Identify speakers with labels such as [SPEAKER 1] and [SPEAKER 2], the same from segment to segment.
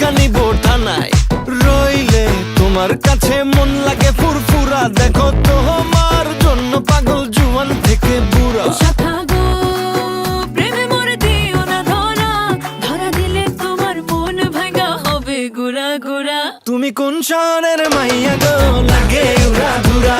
[SPEAKER 1] পরে দেইখানি থানায় রইলে তোমার কাছে মন লাগে ফুরফুরা। দেখো তোমার জন্য পাগল জুয়ান থেকে বুড়া। তুমি কোন শহরের মাইয়া গো? লাগে উড়া ধুরা।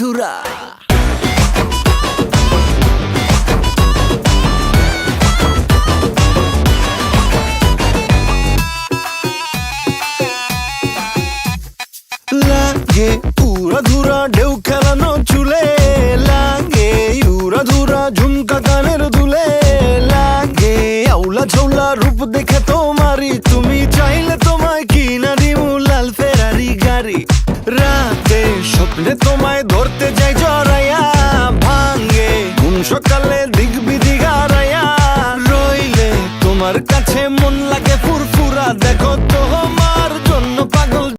[SPEAKER 1] লাগে উড়া ধুরা লাগে ধুরা ঢেউ খেলানো চুলে, লাগে ধুরা ঝুমকা কানের দুলে, লাগে আউলা ঝৌলা রূপ দেখে তোমারি তুমি স্বপ্নে তোমায় ধরতে যাই জড়াইয়া